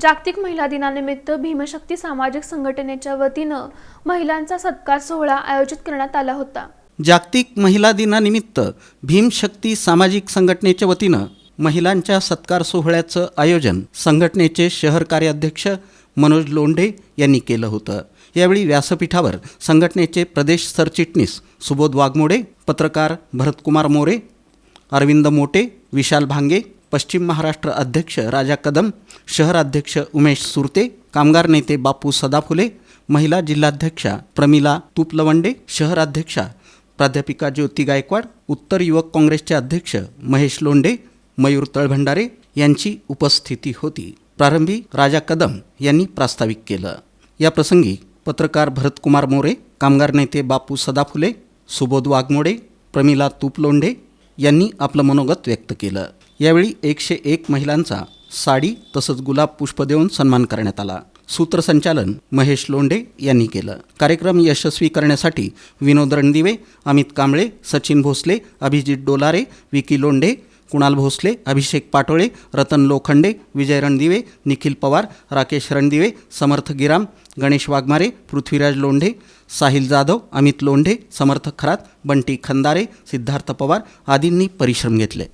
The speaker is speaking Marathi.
जागतिक महिला दिनानिमित्त भीमशक्ती सामाजिक संघटनेच्या वतीनं महिलांचा सत्कार सोहळा आयोजित करण्यात आला होता. जागतिक महिला दिनानिमित्त भीमशक्ती सामाजिक संघटनेच्या वतीनं महिलांच्या सत्कार सोहळ्याचं आयोजन संघटनेचे शहर कार्याध्यक्ष मनोज लोंढे यांनी केलं होतं. यावेळी व्यासपीठावर संघटनेचे प्रदेश सरचिटणीस सुबोध वाघमोडे पत्रकार भरतकुमार मोरे अरविंद मोटे विशाल भांगे पश्चिम महाराष्ट्र अध्यक्ष राजा कदम शहराध्यक्ष उमेश सुरते कामगार नेते बापू सदाफुले महिला जिल्हाध्यक्षा प्रमिला तुपलवंडे शहराध्यक्षा प्राध्यापिका ज्योती गायकवाड उत्तर युवक काँग्रेसचे अध्यक्ष महेश लोंढे मयूर तळभंडारे यांची उपस्थिती होती. प्रारंभी राजा कदम यांनी प्रास्ताविक केलं. या प्रसंगी पत्रकार भरतकुमार मोरे कामगार नेते बापू सदाफुले सुबोध वाघमोडे प्रमिला तुपलोंढे यांनी आपलं मनोगत व्यक्त केलं. यावेळी एकशे एक महिलांचा साडी तसंच गुलाब पुष्प देऊन सन्मान करण्यात आला. सूत्रसंचालन महेश लोंढे यांनी केलं. कार्यक्रम यशस्वी करण्यासाठी विनोद रणदिवे अमित कांबळे सचिन भोसले अभिजित डोलारे विकी लोंढे कुणाल भोसले अभिषेक पाटोळे रतन लोखंडे विजय रणदिवे निखिल पवार राकेश रणदिवे समर्थ गिराम गणेश वाघमारे पृथ्वीराज लोंढे साहिल जाधव अमित लोंढे समर्थ खरात बंटी खंदारे सिद्धार्थ पवार आदींनी परिश्रम घेतले.